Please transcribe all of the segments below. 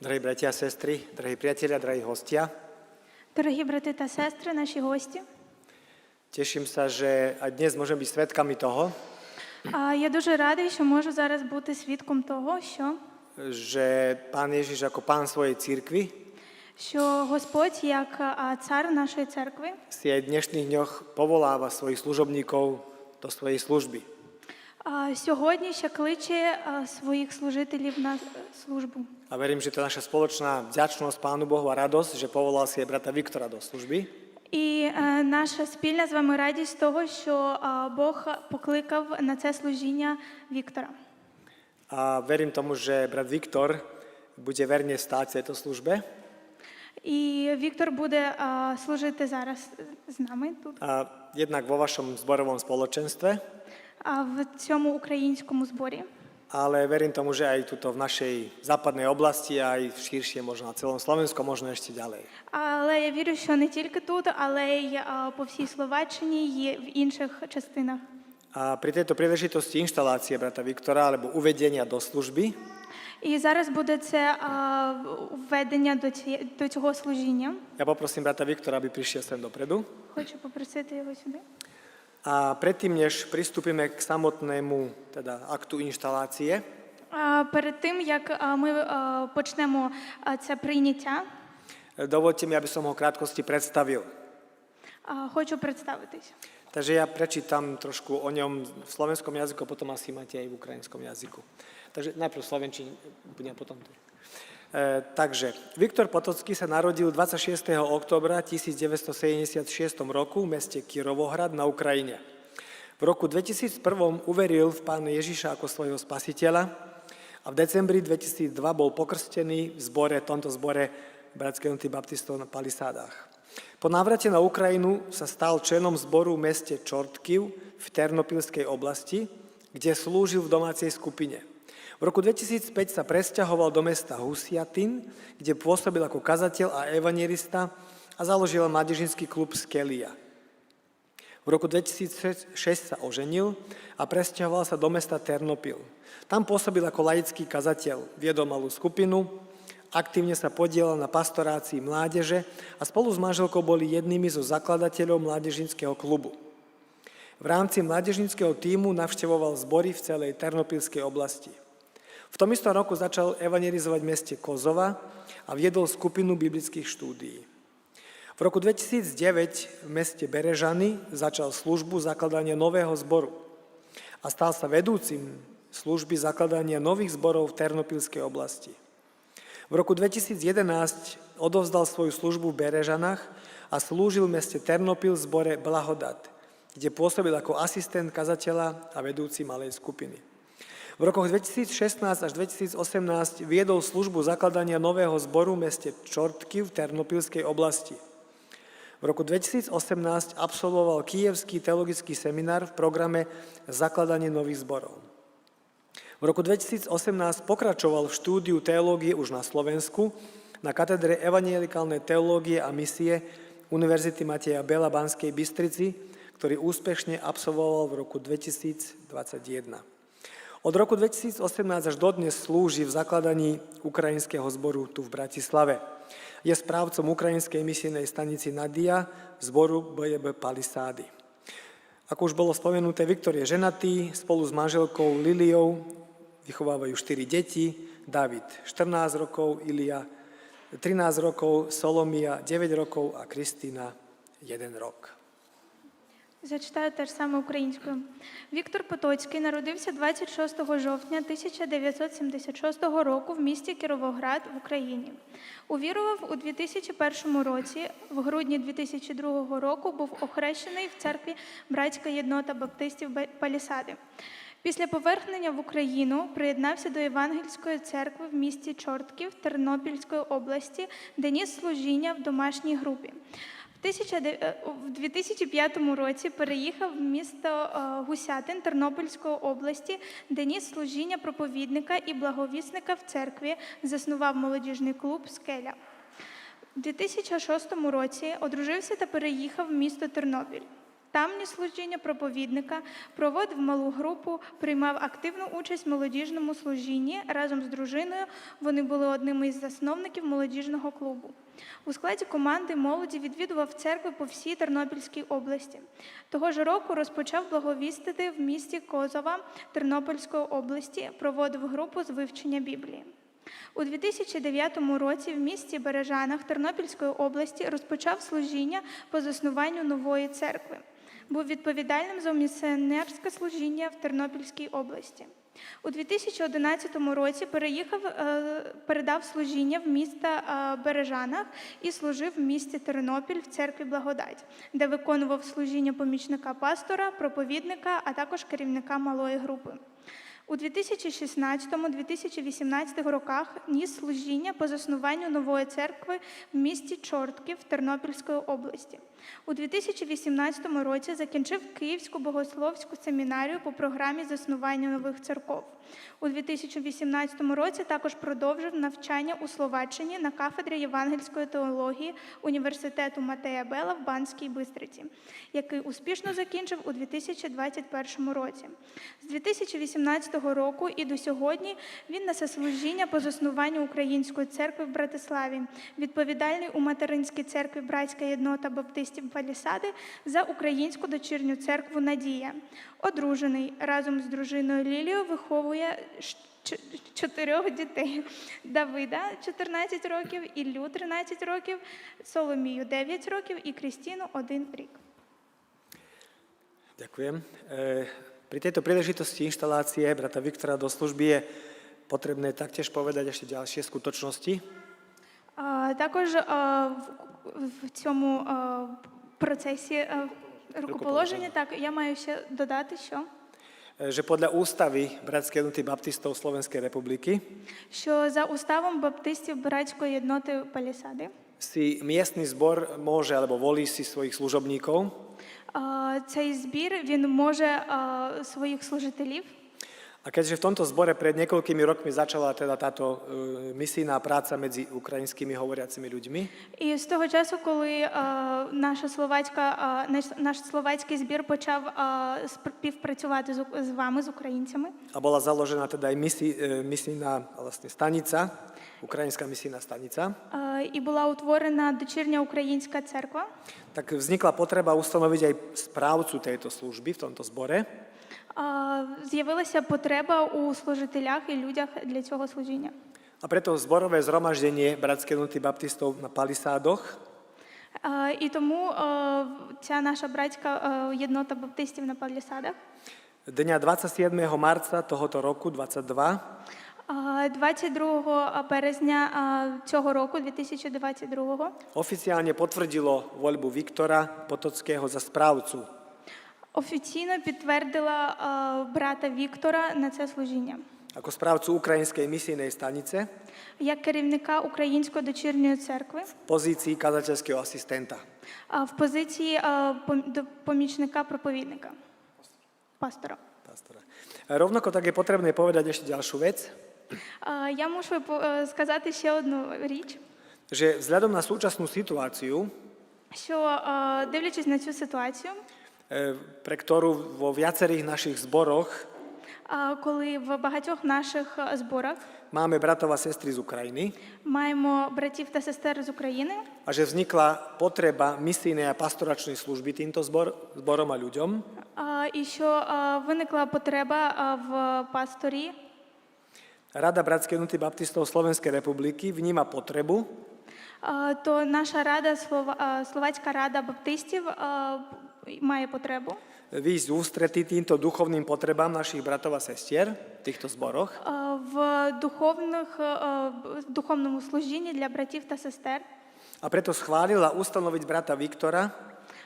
Bratia a sestry, drahí priatelia, drahí hostia, Дорогі брати та сестри, наші гості. že aj dnes môžem byť svetkami toho, А, Я дуже радий, що можу зараз бути свідком того, що, že Pán Ježiš ako pán svojej církvy що Господь, як цар нашої церкви, si aj v dnešných dňoch povoláva svojich služobníkov do svojej služby. а, сьогодні ще кличе а, своїх служителів на е, службу. A verím, že to je naša spoločná vďačnosť Pánu Bohu a radosť, že povolal si aj brata Viktora do služby. І е, наша спільна з вами радість того, що а, Бог покликав на це служіння Віктора. A verím tomu, že brat Viktor bude verne stáť v tejto službe. І Віктор буде а, служити зараз з нами тут, A jednak vo vašom zborovom spoločenstve, а, в цьому українському зборі. ale verím tomu, že aj tuto v našej západnej oblasti, aj širšie možno na celom Slovensku, a možno ešte ďalej. Але я вірю, що не тільки тут, але й а, по всій Словаччині і в інших частинах. A pri tejto príležitosti inštalácie brata Viktora alebo uvedenia do služby І зараз буде це а, введення до, ці, до цього служіння. ja poprosím brata Viktora, aby prišiel sem dopredu. Хочу попросити його сюди. A predtým, než pristúpime k samotnému teda, aktu inštalácie, А, перед тим як а, ми а, почнемо а, це прийняття, dovolte mi, aby som ho v krátkosti predstavil. а, хочу представитись. Takže ja prečítam trošku o ňom v slovenskom jazyku, potom asi máte aj v ukrajinskom jazyku. Takže najprv v slovenčine, budem potom tu. E, takže, Viktor Potocký sa narodil 26. oktobra 1976 roku v meste Kirovohrad na Ukrajine. V roku 2001 uveril v Pána Ježiša ako svojho spasiteľa a v decembri 2002 bol pokrstený v zbore, tomto zbore Bratskej unity baptistov na Palisádach. Po návrate na Ukrajinu sa stal členom zboru v meste Čortkiv v Ternopilskej oblasti, kde slúžil v domácej skupine. V roku 2005 sa presťahoval do mesta Husiatin, kde pôsobil ako kazateľ a evangelista a založil mládežnický klub Skelia. V roku 2006 sa oženil a presťahoval sa do mesta Ternopil. Tam pôsobil ako laický kazateľ, viedol malú skupinu, aktívne sa podielal na pastorácii mládeže a spolu s manželkou boli jednými zo zakladateľov mládežnického klubu. V rámci mládežnického týmu navštevoval zbory v celej Ternopilskej oblasti. V tom istom roku začal evangelizovať meste Kozova a viedol skupinu biblických štúdií. V roku 2009 v meste Berežany začal službu zakladania nového zboru a stal sa vedúcim služby zakladania nových zborov v Ternopilskej oblasti. V roku 2011 odovzdal svoju službu v Berežanách a slúžil v meste Ternopil v zbore Blahodat, kde pôsobil ako asistent kazateľa a vedúci malej skupiny. V rokoch 2016 až 2018 viedol službu zakladania nového zboru v meste Čortky v Ternopilskej oblasti. V roku 2018 absolvoval Kijevský teologický seminár v programe Zakladanie nových zborov. V roku 2018 pokračoval v štúdiu teológie už na Slovensku na katedre evangelikálnej teológie a misie Univerzity Mateja Bela Banskej Bystrici, ktorý úspešne absolvoval v roku 2021. Od roku 2018 až dodnes slúži v zakladaní ukrajinského zboru tu v Bratislave. Je správcom ukrajinskej misijnej stanici Nadia zboru BJB Palisády. Ako už bolo spomenuté, Viktor je ženatý, spolu s manželkou Liliou vychovávajú 4 deti, David 14 rokov, Ilia 13 rokov, Solomia 9 rokov a Kristýna 1 rok. Зачитаю теж саме українською. Віктор Потоцький народився 26 жовтня 1976 року в місті Кіровоград в Україні. Увірував у 2001 році, в грудні 2002 року був охрещений в церкві Братська єднота баптистів Палісади. Після повернення в Україну приєднався до Євангельської церкви в місті Чортків Тернопільської області, де ніс служіння в домашній групі. В 1900 е, В 2005 році переїхав в місто е, Гусятин Тернопільської області, де ніс служіння проповідника і благовісника в церкві, заснував молодіжний клуб Скеля. У 2006 році одружився та переїхав в місто Тернопіль. Тамні служіння проповідника проводив малу групу, приймав активну участь в молодіжному служінні. Разом з дружиною вони були одними із засновників молодіжного клубу. У складі команди молоді відвідував церкви по всій Тернопільській області. Того ж року розпочав благовістити в місті Козова Тернопільської області, проводив групу з вивчення Біблії. У 2009 році в місті Бережанах Тернопільської області розпочав служіння по заснуванню нової церкви. Був відповідальним за місіонерське служіння в Тернопільській області. У 2011 році переїхав, е, передав служіння в міста е, Бережанах і служив в місті Тернопіль в церкві Благодать, де виконував служіння помічника пастора, проповідника, а також керівника малої групи. У 2016-2018 роках ніс служіння по заснуванню нової церкви в місті Чортків Тернопільської області. У 2018 році закінчив Київську богословську семінарію по програмі заснування нових церков. У 2018 році також продовжив навчання у Словаччині на кафедрі євангельської теології Університету Матея Бела в Банській Бистриці, який успішно закінчив у 2021 році. З 2018 року і до сьогодні він несе служіння по заснуванню Української церкви в Братиславі, відповідальний у материнській церкві Братська єднота баптистів Палісади за українську дочірню церкву Надія. Одружений разом з дружиною Лілією виховує щ- чотирьох дітей: Давида 14 років, Іллю 13 років, Соломію 9 років і Крістіну 1 рік. Ďakujem. Pri tejto príležitosti inštalácie brata Viktora do služby je potrebné taktiež povedať ešte ďalšie skutočnosti. Також в- цьому процесі рукоположення так я маю ще додати, що, Že podľa ústavy Bratskej jednoty baptistov Slovenskej republiky що за уставом баптистів братської єдноти Палісади si miestny zbor môže alebo volí si svojich služobníkov а, цей збір він може а, своїх служителів. A keďže v tomto zbore pred niekoľkými rokmi začala teda táto e, misijná práca medzi ukrajinskými hovoriacimi ľuďmi, І з того часу, коли а, наша словацька, а, наш, наш словацький збір почав а, співпрацювати з, з вами, з українцями, a bola založená teda aj misi, e, misijná vlastne stanica, ukrajinská misijná stanica, а, і була утворена дочірня українська церква. tak vznikla potreba ustanoviť aj správcu tejto služby v tomto zbore. З'явилася потреба у служителях і людях для цього служіння. A preto zborové zhromaždenie Bratskej jednoty baptistov na Palisádoch І тому ця наша братська єднота баптистів на Палісадах dňa 27. marca tohoto roku 22 а, 22 березня цього року, 2022 oficiálne potvrdilo voľbu Viktora Potockého za správcu офіційно підтвердила а, брата Віктора на це служіння ako správcu ukrajinskej misijnej stanice як керівника Української дочірньої церкви v pozícii kazateľského asistenta. а, в позиції пом- до- помічника проповідника, пастора. Pastora. A Rovnako tak je potrebné povedať ešte vec, А, Я мушу по- е, сказати ще одну річ, že vzhľadom na súčasnú situáciu, що е, дивлячись на цю ситуацію, e, pre ktorú vo viacerých našich zboroch е, коли в багатьох наших е, зборах máme bratov a sestry z Ukrajiny маємо братів та сестер з України, a že vznikla potreba misijnej a pastoračnej služby týmto zbor, zborom a ľuďom, е, і що е, виникла потреба е, в пасторі, Rada Bratskej jednoty baptistov Slovenskej republiky vníma potrebu, е, то наша рада, Слова- е, Словацька рада баптистів е, має потребу výjsť ústretí týmto duchovným potrebám našich bratov a sestier v týchto zboroch е, в духовних, е, в духовному служінні для братів та сестер. a preto schválila ustanoviť brata Viktora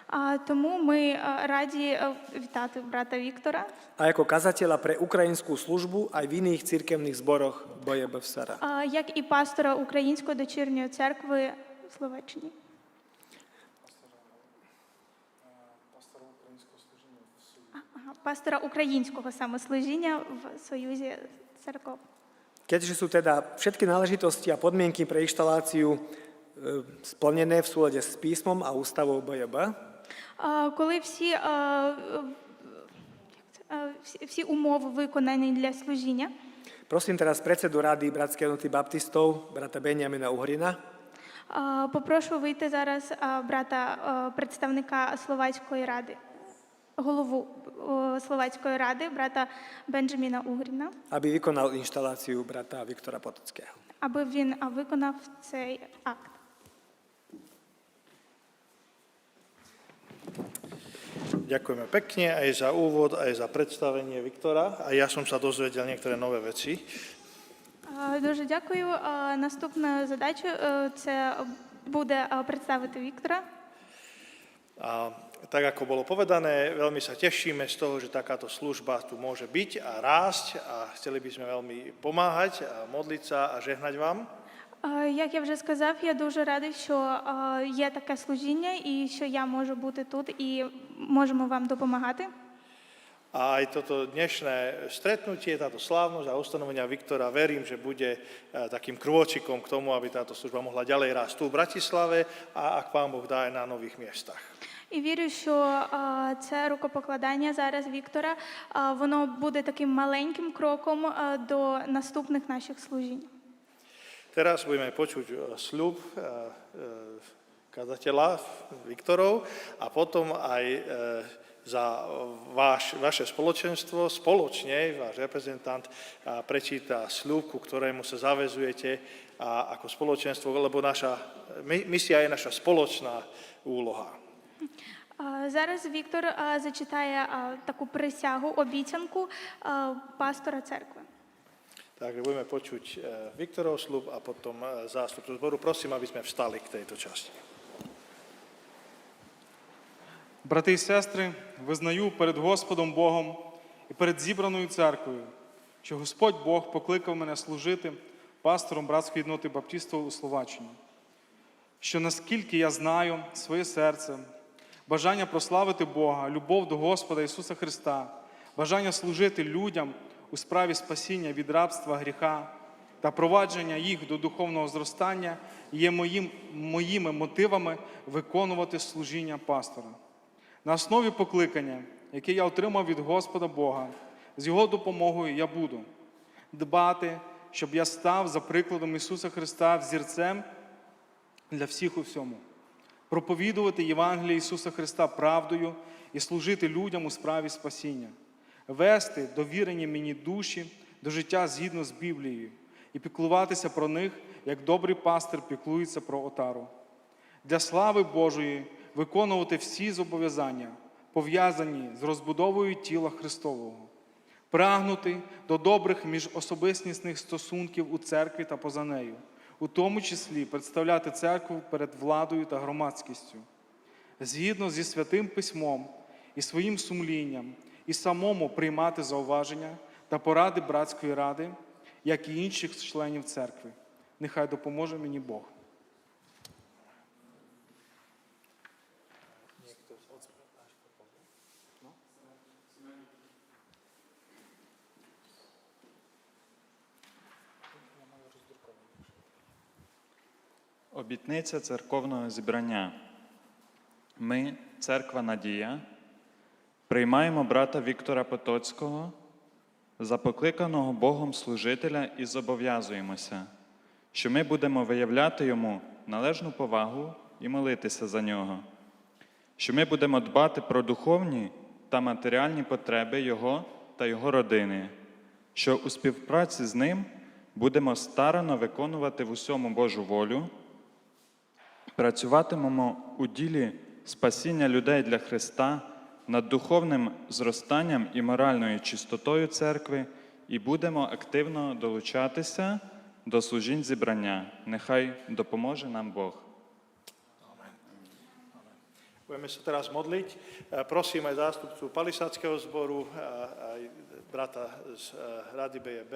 А тому ми е, раді е, вітати брата Віктора a ako kazateľa pre ukrajinskú službu aj v iných cirkevných zboroch BJBFSR. а, як і пастора Української дочірньої церкви в Словаччині. А, ага, Пастора українського самослужіння в Союзі церков. Keďže sú teda všetky náležitosti a podmienky pre inštaláciu e, splnené v súlade s písmom a ústavou BJB, Коли всі, е, всі- умови виконані для служіння, Prosím teraz predsedu Rady Bratskej jednoty baptistov, brata Benjamina Uhrina, а, попрошу вийти зараз брата представника Словацької ради, голову Словацької ради, брата Бенджаміна Угріна, aby vykonal inštaláciu brata Viktora Potockého. аби він виконав цей акт. Ďakujeme pekne aj za úvod, aj za predstavenie Viktora. A ja som sa dozvedel niektoré nové veci. Дуже дякую. Задача е, це буде представити Віктора. A tak ako bolo povedané, veľmi sa tešíme z toho, že takáto služba tu môže byť a rásť a chceli by sme veľmi pomáhať a modliť sa a žehnať vám. А, Як я вже сказав, я дуже радий, що а, є таке служіння і що я можу бути тут і можемо вам допомагати. A aj toto dnešné stretnutie, táto slávnosť a ustanovenia Viktora, verím, že bude eh, takým krôčikom k tomu, aby táto služba mohla ďalej rásť tu v Bratislave a ak Pán Boh dá aj na nových miestach. І вірю, що а, це рукопокладання зараз Віктора, а, воно буде таким маленьким кроком а, до наступних наших служінь. Teraz budeme počuť eh, sľub eh, eh, kazateľa Viktorov a potom aj eh, za váš, vaše spoločenstvo spoločne, váš reprezentant a prečíta sľub, ku ktorému sa zavezujete a ako spoločenstvo, lebo naša mi- misia je naša spoločná úloha. Зараз Віктор зачитає таку присягу, обіцянку пастора церкви. Takže budeme počuť Viktorov sľub a potom zástupcu zboru. Prosím, aby sme vstali k tejto časti. Брати і сестри, визнаю перед Господом Богом і перед зібраною церквою, що Господь Бог покликав мене служити пастором братської єдноти Баптістів у Словаччині. Що наскільки я знаю своє серце, бажання прославити Бога, любов до Господа Ісуса Христа, бажання служити людям у справі спасіння від рабства гріха та провадження їх до духовного зростання є моїм, моїми мотивами виконувати служіння пастора. На основі покликання, яке я отримав від Господа Бога, з Його допомогою я буду дбати, щоб я став за прикладом Ісуса Христа взірцем для всіх у всьому, проповідувати Євангеліє Ісуса Христа правдою і служити людям у справі спасіння, вести довірені мені душі до життя згідно з Біблією і піклуватися про них, як добрий пастир піклується про отару. Для слави Божої виконувати всі зобов'язання, пов'язані з розбудовою тіла Христового, прагнути до добрих міжособистісних стосунків у церкві та поза нею, у тому числі представляти церкву перед владою та громадськістю, згідно зі святим письмом і своїм сумлінням, і самому приймати зауваження та поради братської ради, як і інших членів церкви. Нехай допоможе мені Бог. Обітниця церковного зібрання. Ми, церква Надія, приймаємо брата Віктора Потоцького за покликаного Богом служителя і зобов'язуємося, що ми будемо виявляти йому належну повагу і молитися за нього, що ми будемо дбати про духовні та матеріальні потреби Його та Його родини, що у співпраці з ним будемо старано виконувати в усьому Божу волю. Працюватимемо у ділі спасіння людей для Христа над духовним зростанням і моральною чистотою церкви і будемо активно долучатися до служінь зібрання. Нехай допоможе нам Бог. Budeme sa teraz modliť. E, Prosím aj zástupcu Palisáckého zboru, a aj brata z e, Rady BEB.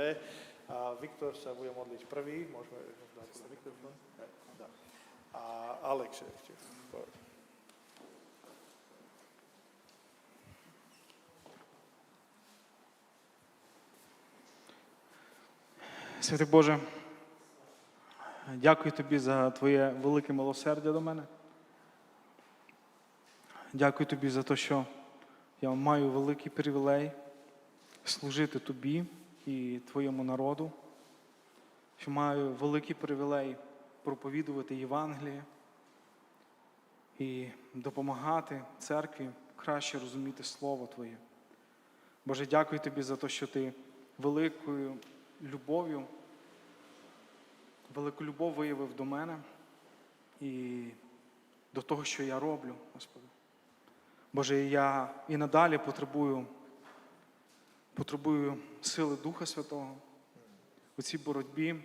A Viktor sa bude modliť prvý. Môžeme? A Alex ešte. Святий Боже, дякую тобі за Твоє велике милосердя до мене. Дякую тобі за те, що я маю великий привілей служити тобі і твоєму народу, що маю великий привілей проповідувати Євангеліє і допомагати церкві краще розуміти Слово Твоє. Боже, дякую тобі за те, що ти великою любов'ю, велику любов виявив до мене і до того, що я роблю, Господи. Боже, я і надалі потребую, потребую сили Духа Святого у цій боротьбі,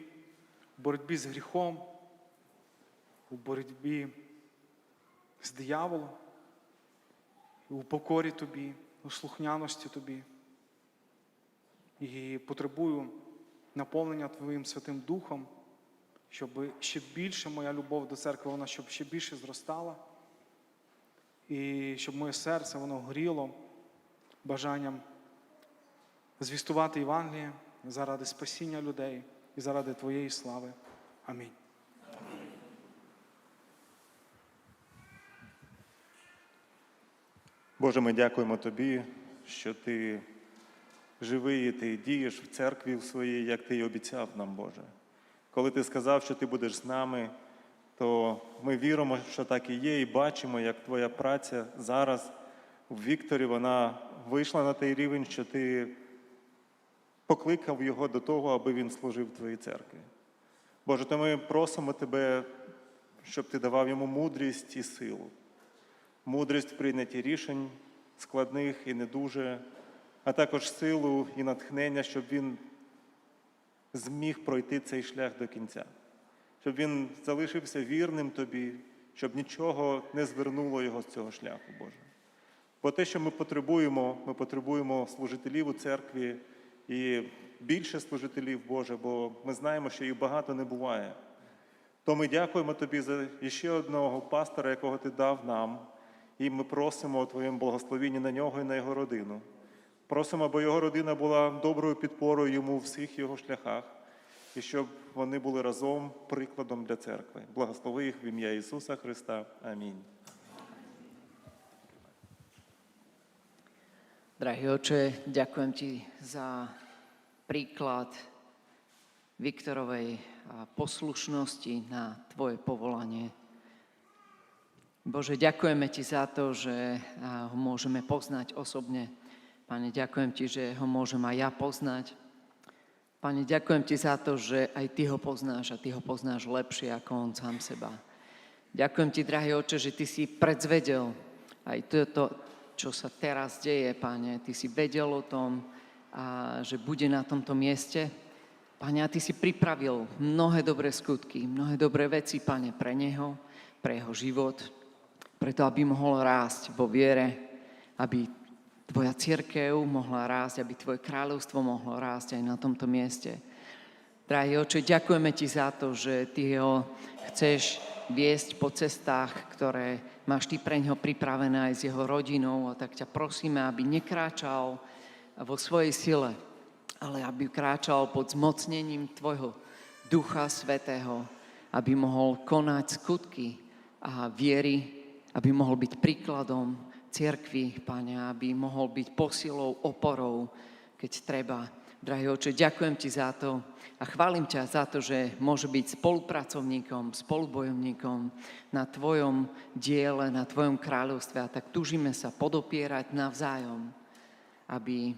боротьбі з гріхом, у боротьбі з дияволом, у покорі Тобі, у слухняності Тобі. І потребую наповнення Твоїм Святим Духом, щоб ще більше моя любов до церкви, вона щоб ще більше зростала. І щоб моє серце воно горіло бажанням звістувати Євангеліє заради спасіння людей і заради Твоєї слави. Амінь. Боже, ми дякуємо Тобі, що Ти живий, і Ти дієш в церкві в своїй, як Ти й обіцяв нам, Боже. Коли Ти сказав, що Ти будеш з нами, то ми віримо, що так і є, і бачимо, як Твоя праця зараз в Вікторі, вона вийшла на той рівень, що Ти покликав його до того, аби він служив Твоїй церкві. Боже, то ми просимо Тебе, щоб Ти давав йому мудрість і силу мудрість в прийнятті рішень складних і не дуже, а також силу і натхнення, щоб він зміг пройти цей шлях до кінця, щоб він залишився вірним тобі, щоб нічого не звернуло його з цього шляху, Боже. Бо те, що ми потребуємо, ми потребуємо служителів у церкві і більше служителів, Боже, бо ми знаємо, що їх багато не буває. То ми дякуємо Тобі за ще одного пастора, якого Ти дав нам, і ми просимо у Твоєму благословенні на нього і на його родину. Просимо, аби його родина була доброю підпорою йому у всіх його шляхах, і щоб вони були разом прикладом для церкви. Благослови їх в ім'я Ісуса Христа. Амінь. Drahý oče, ti za príklad Viktorovej a, poslušnosti na tvoje povolanie. Bože, ďakujeme ti za to, že ho môžeme poznať osobne. Pane, ďakujem ti, že ho môžem aj ja poznať. Pane, ďakujem ti za to, že aj ty ho poznáš a ty ho poznáš lepšie ako on sám seba. Ďakujem ti, drahý oče, že ty si predzvedel aj toto, čo sa teraz deje, Pane. Ty si vedel o tom, a že bude na tomto mieste. Pane, a Ty si pripravil mnohé dobré skutky, mnohé dobré veci, Pane, pre Neho, pre Jeho život, preto, aby mohol rásť vo viere, aby Tvoja církev mohla rásť, aby Tvoje kráľovstvo mohlo rásť aj na tomto mieste. Drahý oče, ďakujeme Ti za to, že Ty ho chceš viesť po cestách, ktoré máš Ty pre ňo pripravené aj s jeho rodinou. A tak ťa prosíme, aby nekráčal vo svojej sile, ale aby kráčal pod zmocnením Tvojho Ducha Svetého, aby mohol konať skutky a viery, aby mohol byť príkladom cirkvi, Pane, aby mohol byť posilou, oporou, keď treba. Drahý oče, ďakujem Ti za to a chválim ťa za to, že môže byť spolupracovníkom, spolubojovníkom na Tvojom diele, na Tvojom kráľovstve a tak túžime sa podopierať navzájom, aby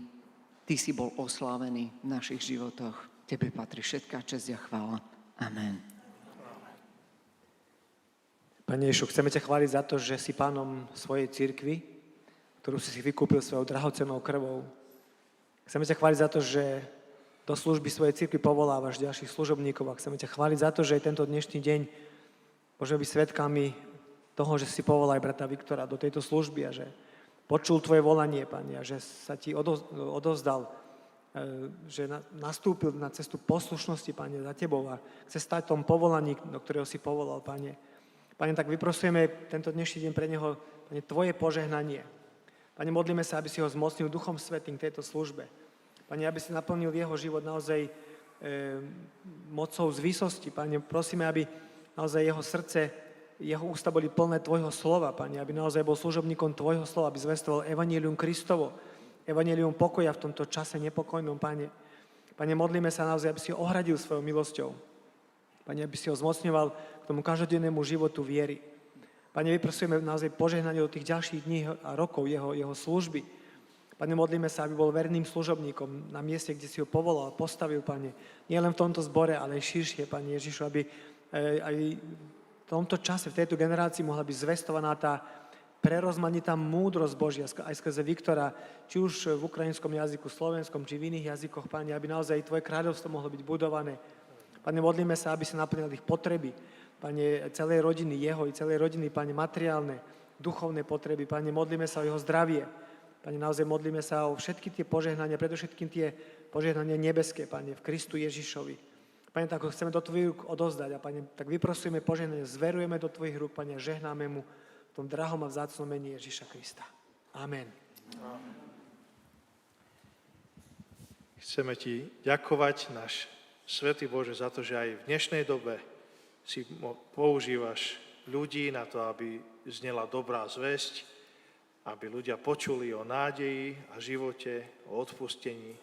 Ty si bol oslávený v našich životoch. Tebe patrí všetká česť a chvála. Amen. Pane Ješu, chceme ťa chváliť za to, že si pánom svojej cirkvi, ktorú si si vykúpil svojou drahocenou krvou. Chceme ťa chváliť za to, že do služby svojej cirkvi povolávaš ďalších služobníkov a chceme ťa chváliť za to, že aj tento dnešný deň môžeme byť svetkami toho, že si povolal aj brata Viktora do tejto služby a že počul tvoje volanie, Pane, a že sa ti odovzdal, e, že na- nastúpil na cestu poslušnosti, Pane, za tebou a chce stať tom povolaní, do ktorého si povolal, Pane. Pane, tak vyprosujeme tento dnešný deň pre neho, Pane, Tvoje požehnanie. Pane, modlíme sa, aby si ho zmocnil Duchom Svetým k tejto službe. Pane, aby si naplnil jeho život naozaj e, mocou z výsosti. Pane, prosíme, aby naozaj jeho srdce jeho ústa boli plné Tvojho slova, Pane, aby naozaj bol služobníkom Tvojho slova, aby zvestoval Evangelium Kristovo, Evangelium pokoja v tomto čase nepokojnom, Pane. Pane, modlíme sa naozaj, aby si ohradil svojou milosťou. Pane, aby si ho zmocňoval k tomu každodennému životu viery. Pane, vyprosujeme naozaj požehnanie do tých ďalších dní a rokov jeho, jeho služby. Pane, modlíme sa, aby bol verným služobníkom na mieste, kde si ho povolal, postavil, Pane. Nie len v tomto zbore, ale aj širšie, Pane Ježišu, aby eh, aj v tomto čase, v tejto generácii mohla byť zvestovaná tá prerozmanitá múdrosť Božia, aj skrze Viktora, či už v ukrajinskom jazyku, slovenskom, či v iných jazykoch, Pane, aby naozaj Tvoje kráľovstvo mohlo byť budované. Pane, modlíme sa, aby sa naplnili ich potreby, Pane, celej rodiny jeho i celej rodiny, Pane, materiálne, duchovné potreby, Pane, modlíme sa o jeho zdravie, Pane, naozaj modlíme sa o všetky tie požehnania, predovšetkým tie požehnania nebeské, Pane, v Kristu Ježišovi. Pane, tak ho chceme do Tvojich rúk odozdať a Pane, tak vyprosujeme požehnanie, zverujeme do Tvojich rúk, Pane, a žehnáme mu v tom drahom a vzácnom mení Ježiša Krista. Amen. Chceme ti ďakovať, náš Svetý Bože, za to, že aj v dnešnej dobe si používaš ľudí na to, aby znela dobrá zväzť, aby ľudia počuli o nádeji a živote, o odpustení.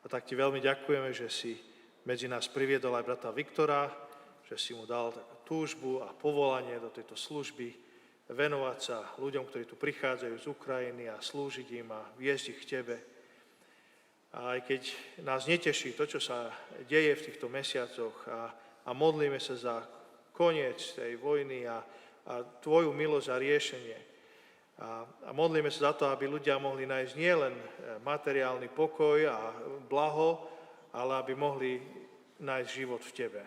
A tak ti veľmi ďakujeme, že si medzi nás priviedol aj brata Viktora, že si mu dal túžbu a povolanie do tejto služby, venovať sa ľuďom, ktorí tu prichádzajú z Ukrajiny a slúžiť im a viesť ich k Tebe. A aj keď nás neteší to, čo sa deje v týchto mesiacoch a, a modlíme sa za koniec tej vojny a, a Tvoju milosť a riešenie. A, a modlíme sa za to, aby ľudia mohli nájsť nielen e, materiálny pokoj a blaho, ale aby mohli nájsť život v Tebe.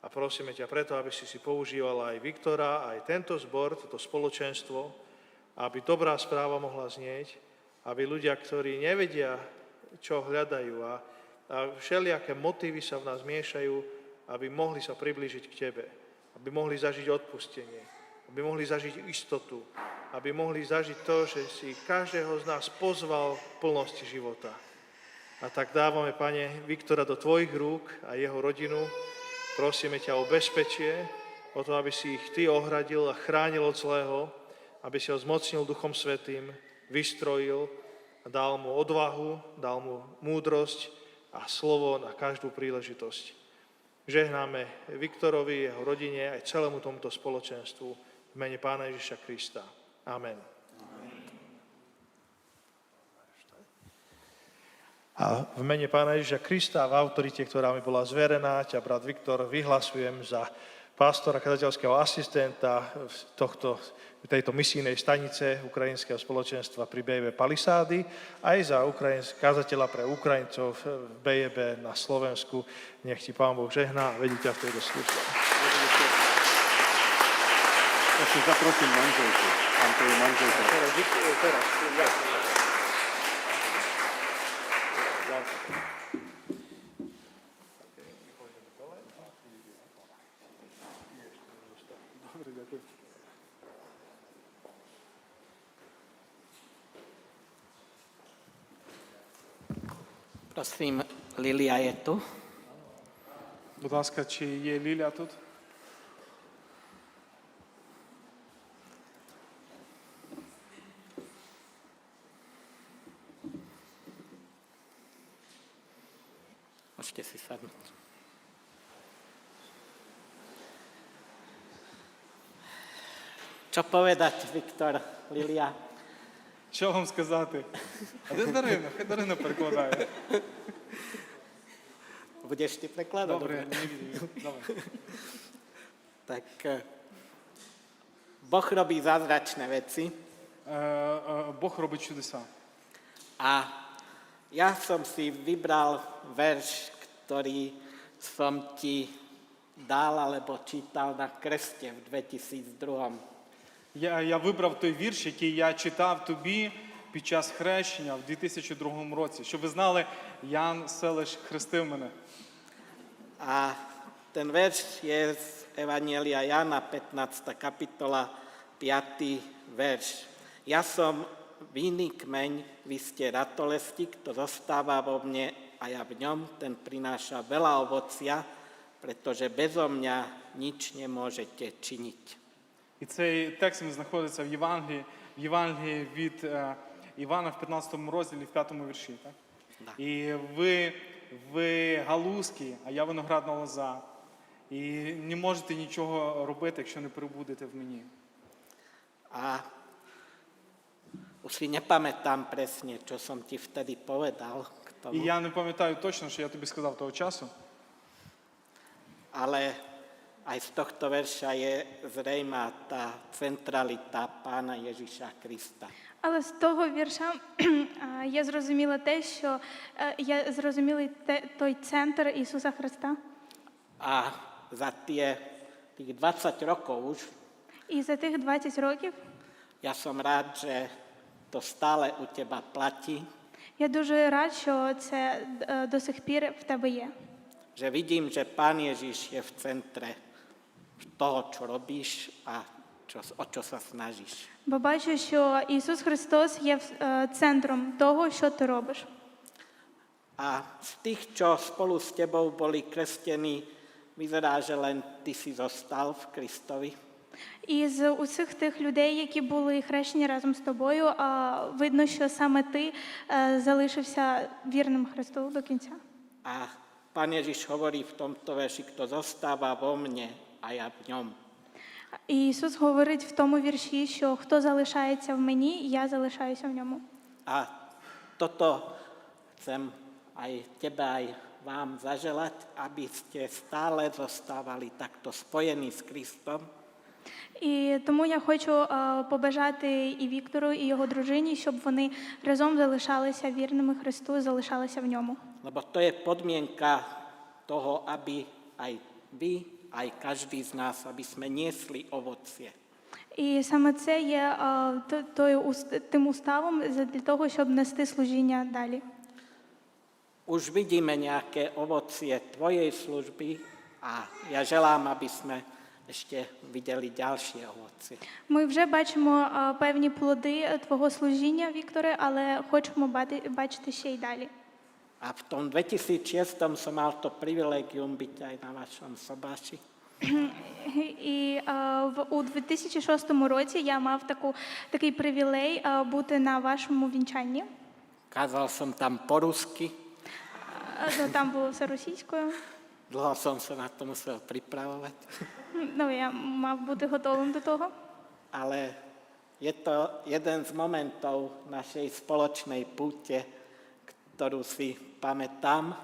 A prosíme ťa preto, aby si si používal aj Viktora, aj tento zbor, toto spoločenstvo, aby dobrá správa mohla znieť, aby ľudia, ktorí nevedia, čo hľadajú a, a všelijaké motívy sa v nás miešajú, aby mohli sa priblížiť k Tebe, aby mohli zažiť odpustenie, aby mohli zažiť istotu, aby mohli zažiť to, že si každého z nás pozval v plnosti života. A tak dávame, Pane, Viktora do Tvojich rúk a jeho rodinu. Prosíme ťa o bezpečie, o to, aby si ich Ty ohradil a chránil od zlého, aby si ho zmocnil Duchom Svetým, vystrojil dal mu odvahu, dal mu múdrosť a slovo na každú príležitosť. Žehnáme Viktorovi, jeho rodine, aj celému tomuto spoločenstvu v mene Pána Ježiša Krista. Amen. A v mene Pána Ježiša Krista v autorite, ktorá mi bola zverená, ťa, brat Viktor, vyhlasujem za pastora kazateľského asistenta v tohto, v tejto misijnej stanice Ukrajinského spoločenstva pri BJB Palisády, aj za Ukrajins, kazateľa pre Ukrajincov v BJB na Slovensku. Nech ti Pán Boh žehná a vedí ťa v tejto službe. Ešte zaprosím manželku. Tam to je manželka. Prosím, Lilia je tu. Будь ласка, чи є Ліля тут? Môžete si sadnúť. Čo povedať, Viktor, Lilia? Що вам сказати? А де Дарина? Хай Дарина перекладає. Budeš ty prekladať? Добре, не відео. Давай. Tak eh, Boh robí zázračné veci Е, е, Бог робить чудеса. a ja som si vybral verš, ktorý som ti dal alebo čítal na kreste v 2002. Я, я вибрав той вірш, який я читав тобі під час хрещення в 2002 році. Щоб ви знали, Ян Селиш хрестив мене. A ten verš je z Evangelia Jana, 15. kapitola, 5. verš. Ja som vinný kmeň, vy ste ratolesti, kto zostáva vo mne a ja v ňom, ten prináša veľa ovocia, pretože bezo mňa nič nemôžete činiť. І цей текст він знаходиться в Євангелії, в Євангелії від е, Івана в 15 розділі, в 5 вірші. Так? Да. І ви, ви галузки, а я виноградна лоза. І не можете нічого робити, якщо не прибудете в мені. A už si nepamätám presne, čo som ti vtedy povedal k І tomu, я не пам'ятаю точно, що я тобі сказав того часу, ale aj z tohto verša je zrejmá tá centralita Pána Ježiša Krista. Але з того вірша а, я зрозуміла те, що е, я зрозуміла те, той центр Ісуса Христа. A za tie tých 20 rokov už І за тих 20 років ja som rád, že to stále u teba platí, я дуже рад, що це е, до сих пір в тебе є. že vidím, že Pán Ježiš je v centre robíš a čo, o čo sa snažíš. Бо бачу, що Ісус Христос є е, центром того, що ти робиш. A z tých, čo spolu s tebou boli krstení, vyzerá, že len ty si zostal v Kristovi. І усіх тих людей, які були хрещені разом з тобою, видно, що саме ти е, залишився вірним Христу до кінця. A Pán Ježiš hovorí v tomto verši, kto zostáva vo mne a ja v ňom. І Ісус говорить в тому вірші, що хто залишається в мені, я залишаюся в ньому. A toto chcem aj tebe, aj vám zaželať, aby ste stále zostávali takto spojení s Kristom, І тому я хочу е, побажати і Віктору, і його дружині, щоб вони разом залишалися вірними Христу, залишалися в ньому. lebo to je podmienka toho, aby aj vy, aj každý z nás, aby sme niesli ovocie. І саме це є тою тим уставом для того, щоб нести служіння далі. Už vidíme nejaké ovocie tvojej služby a ja želám, aby sme ešte videli ďalšie ovocie. Ми вже бачимо певні плоди твого служіння, Вікторе, але хочемо бачити ще й далі. A v tom 2006 som mal to privilegium byť aj na vašom sobáši. І е, в у 2006 році я мав таку такий привілей е, бути на вашому вінчанні. Kázal som tam po rusky, Е, Ну, там було все російською. dlho som sa na to musel pripravovať, Ну, я мав бути готовим до того. ale je to jeden z momentov našej spoločnej púte, ktorú si pamätám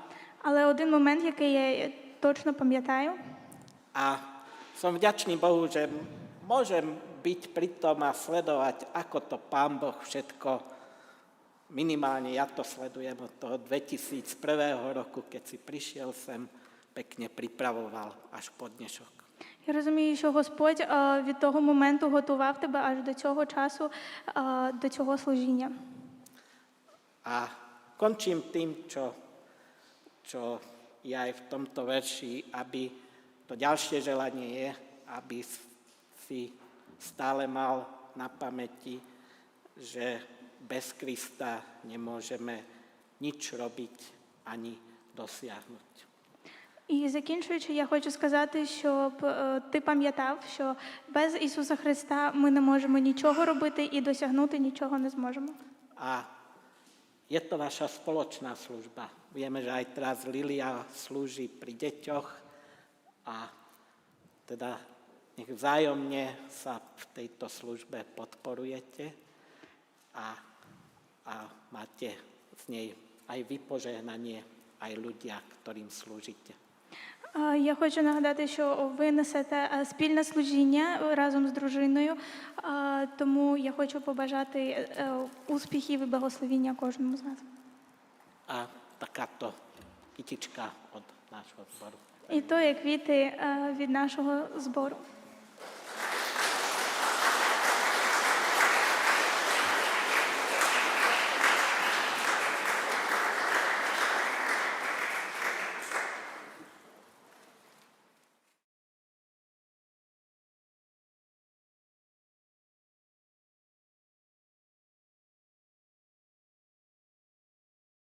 Але один момент, який я точно пам'ятаю, a som vďačný Bohu, že môžem byť pri tom a sledovať, ako to Pán Boh všetko, minimálne ja to sledujem od toho 2001 roku, keď si prišiel sem, pekne pripravoval až po dnešok. я розумію, що Господь е, від того моменту готував тебе аж до цього часу, е, до цього служіння. A končím tým, čo, čo je aj v tomto verši, aby to ďalšie želanie je, aby si stále mal na pamäti, že bez Krista nemôžeme nič robiť ani dosiahnuť. І закінчуючи, я хочу сказати, щоб е, ти пам'ятав, що без Ісуса Христа ми не можемо нічого робити і досягнути нічого не зможемо. A je to naša spoločná služba. Vieme, že aj teraz Lilia slúži pri deťoch a teda nech vzájomne sa v tejto službe podporujete a, a máte z nej aj vypožehnanie, aj ľudia, ktorým slúžite. Я хочу нагадати, що ви несете е, спільне служіння разом з дружиною, тому я хочу побажати е, успіхів і благословіння кожному з нас. така то кітічка від нашого збору. І то, як квіти е, від нашого збору.